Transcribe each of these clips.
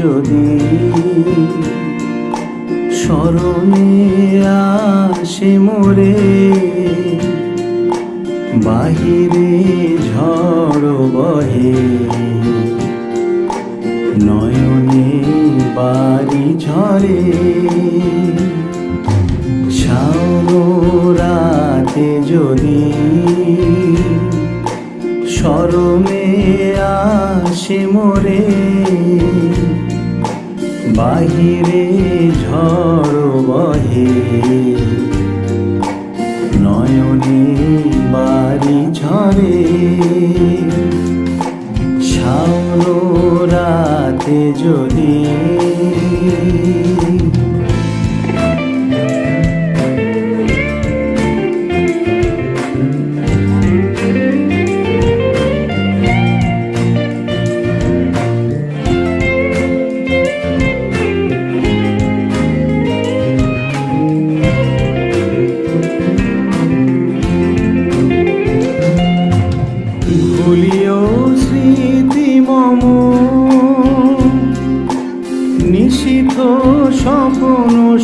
যদি স্মরণে আসে মোরে, বাহিরে ঝড় বহে, নয়নে বাড়ি ঝরে রাতে যদি স্মরণে আসে মোরে বাহিরে ঝড় বহে। নয়নে বাড়ি ঝরে। শাওন রাতে যদি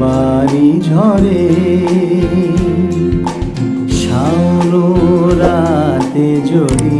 বাড়ি ঝরে শাওন রাতে যদি